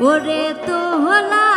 ওরে তো হলা